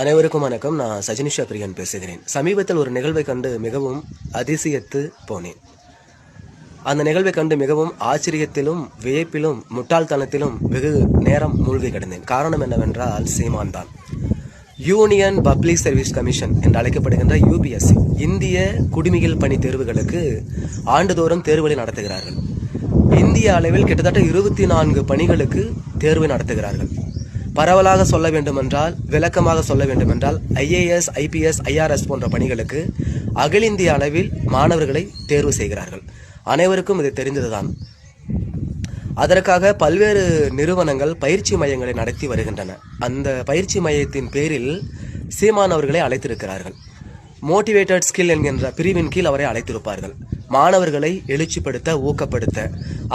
அனைவருக்கும் வணக்கம். நான் சஜினிஷா பிரியன் பேசுகிறேன். சமீபத்தில் ஒரு நிகழ்வை கண்டு மிகவும் அதிசயத்து போனேன். அந்த நிகழ்வை கண்டு மிகவும் ஆச்சரியத்திலும் வியப்பிலும் முட்டாள்தனத்திலும் வெகு நேரம் மூழ்கி கிடந்தேன். காரணம் என்னவென்றால் சீமான் தான். யூனியன் பப்ளிக் சர்வீஸ் கமிஷன் என்று அழைக்கப்படுகின்ற யூபிஎஸ்சி இந்திய குடிமையில் பணி தேர்வுகளுக்கு ஆண்டுதோறும் தேர்வுகளை நடத்துகிறார்கள். இந்திய அளவில் கிட்டத்தட்ட இருபத்தி நான்கு பணிகளுக்கு தேர்வு நடத்துகிறார்கள். பரவலாக சொல்ல வேண்டுமென்றால் விளக்கமாக சொல்ல வேண்டுமென்றால் ஐஏஎஸ் ஐபிஎஸ் ஐஆர்எஸ் போன்ற பணிகளுக்கு அகில இந்திய அளவில் மாணவர்களை தேர்வு செய்கிறார்கள். அனைவருக்கும் இது தெரிந்ததுதான். அதற்காக பல்வேறு நிறுவனங்கள் பயிற்சி மையங்களை நடத்தி வருகின்றன. அந்த பயிற்சி மையத்தின் பேரில் சீமான் அவர்களை அழைத்திருக்கிறார்கள். மோட்டிவேட்டட் ஸ்கில் என்கின்ற பிரிவின் கீழ் அவரை அழைத்திருப்பார்கள். மாணவர்களை எழுச்சிப்படுத்த ஊக்கப்படுத்த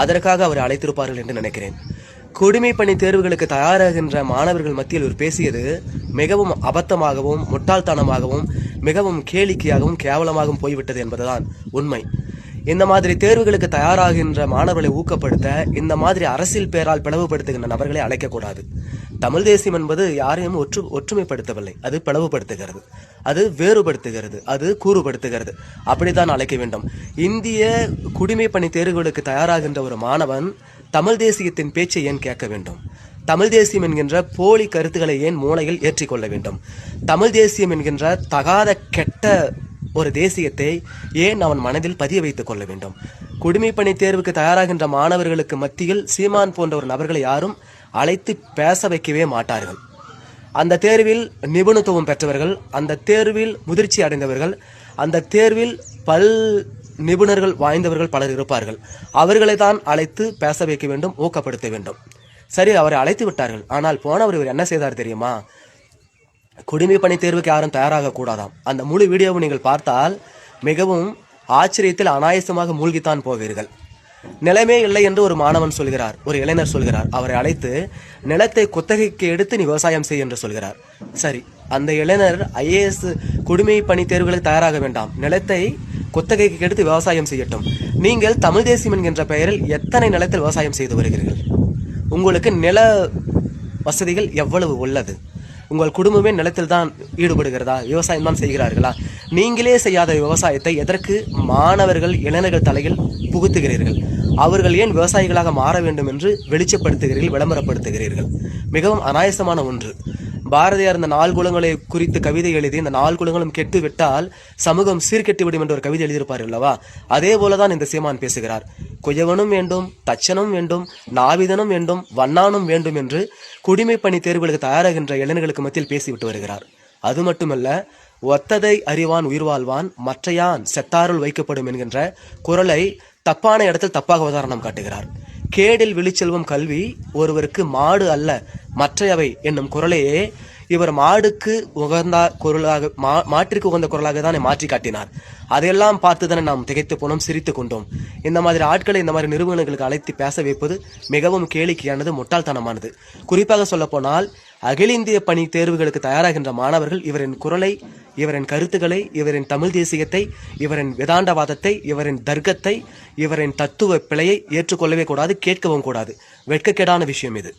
அதற்காக அவரை அழைத்திருப்பார்கள் என்று நினைக்கிறேன். குடிமை பணி தேர்வுகளுக்கு தயாராகின்ற மாணவர்கள் மத்தியில் இவர் பேசியது மிகவும் அபத்தமாகவும் முட்டாள்தனமாகவும் மிகவும் கேளிக்கையாகவும் கேவலமாகவும் போய்விட்டது என்பதுதான் உண்மை. இந்த மாதிரி தேர்வுகளுக்கு தயாராகின்ற மாணவர்களை ஊக்கப்படுத்த இந்த மாதிரி அரசியல் பெயரால் பிளவுபடுத்துகின்ற நபர்களை அழைக்கக்கூடாது. தமிழ் தேசியம் என்பது யாரையும் ஒற்று ஒற்றுமைப்படுத்தவில்லை. அது பிளவுபடுத்துகிறது. அது வேறுபடுத்துகிறது. அது கூறுபடுத்துகிறது. அப்படித்தான் அழைக்க வேண்டும். இந்திய குடிமை பணி தேர்வுகளுக்கு தயாராகின்ற ஒரு மாணவன் தமிழ் தேசியத்தின் பேச்சை ஏன் கேட்க வேண்டும்? தமிழ் தேசியம் என்கின்ற போலி கருத்துக்களை ஏன் மூளையில் ஏற்றிக்கொள்ள வேண்டும்? தமிழ் தேசியம் என்கின்ற தகாத கெட்ட ஒரு தேசியத்தை ஏன் அவன் மனதில் பதிய வைத்துக் கொள்ள வேண்டும்? குடிமைப்பணி தேர்வுக்கு தயாராகின்ற மாணவர்களுக்கு மத்தியில் சீமான் போன்ற ஒரு நபர்களை யாரும் அழைத்து பேச வைக்கவே மாட்டார்கள். அந்த தேர்வில் நிபுணத்துவம் பெற்றவர்கள் அந்த தேர்வில் முதிர்ச்சி அடைந்தவர்கள் அந்த தேர்வில் பல் நிபுணர்கள் வாய்ந்தவர்கள் பலர் இருப்பார்கள். அவர்களை தான் அழைத்து பேச வைக்க வேண்டும் ஊக்கப்படுத்த வேண்டும். சரி அவரை அழைத்து விட்டார்கள். ஆனால் போனவர் இவர் என்ன செய்தார் தெரியுமா? குடிமை பணி தேர்வுக்கு யாரும் தயாராக கூடாதாம். அந்த முழு வீடியோவை நீங்கள் பார்த்தால் மிகவும் ஆச்சரியத்தில் அனாயசமாக மூழ்கித்தான் போவீர்கள். நிலமே இல்லை என்று ஒரு மாணவன் சொல்கிறார் ஒரு இளைஞர் சொல்கிறார். அவரை அழைத்து நிலத்தை குத்தகைக்கு எடுத்து நீ விவசாயம் செய் என்று சொல்கிறார். சரி அந்த இளைஞர் ஐஏஎஸ் குடிமை பணி தேர்வுகளுக்கு தயாராக வேண்டாம். நிலத்தை குத்தகைக்கு எடுத்து விவசாயம் செய்யட்டும். நீங்கள் தமிழ் தேசியம் என்கின்ற பெயரில் எத்தனை நிலத்தில் விவசாயம் செய்து வருகிறீர்கள்? உங்களுக்கு நில வசதிகள் எவ்வளவு உள்ளது? உங்கள் குடும்பமே நிலத்தில் தான் ஈடுபடுகிறதா? விவசாயம் தான் செய்கிறார்களா? நீங்களே செய்யாத விவசாயத்தை எதற்கு மாணவர்கள் இளைஞர்கள் தலையில் புகுத்துகிறீர்கள்? அவர்கள் ஏன் விவசாயிகளாக மாற வேண்டும் என்று வெளிச்சப்படுத்துகிறீர்கள் விளம்பரப்படுத்துகிறீர்கள்? மிகவும் அனாயசமான ஒன்று. பாரதியார் இந்த நாள் குலங்களை குறித்து கவிதை எழுதி இந்த நாள் குலங்களும் கெட்டு விட்டால் சமூகம் சீர்கெட்டு விடும் என்ற ஒரு கவிதை எழுதியிருப்பார் அல்லவா? அதே போலதான் இந்த சீமான் பேசுகிறார். குயவனும் வேண்டும் தச்சனும் வேண்டும் நாவிதனும் வேண்டும் வண்ணானும் வேண்டும் என்று குடிமை பணி தேர்வுகளுக்கு தயாராகின்ற இளைஞர்களுக்கு மத்தியில் பேசிவிட்டு வருகிறார். அது மட்டுமல்ல ஒத்ததை அறிவான் உயிர் வாழ்வான் மற்றையான் செத்தாருள் வைக்கப்படும் என்கின்ற குரலை தப்பான இடத்தில் தப்பாக உதாரணம் காட்டுகிறார். கேடில் விழிச்செல்வம் கல்வி ஒருவருக்கு மாடு அல்ல மற்றையவை என்னும் குரலையே இவர் மாடுக்கு உகந்த குரலாக மா மாட்டிற்கு உகந்த குரலாக தானே மாற்றி காட்டினார். அதையெல்லாம் பார்த்து தானே நாம் திகைத்து போனோம் சிரித்து கொண்டோம். இந்த மாதிரி ஆட்களை இந்த மாதிரி நிறுவனங்களுக்கு அழைத்து பேச வைப்பது மிகவும் கேளிக்கையானது முட்டாள்தனமானது. குறிப்பாக சொல்ல போனால் அகில இந்திய பணி தேர்வுகளுக்கு தயாராகின்ற மாணவர்கள் இவரின் குரலை இவரின் கருத்துக்களை இவரின் தமிழ் தேசியத்தை இவரின் வேதாண்டவாதத்தை இவரின் தர்க்கத்தை இவரின் தத்துவ பிழையை ஏற்றுக்கொள்ளவே கூடாது கேட்கவும் கூடாது. வெட்கக்கேடான விஷயம் இது.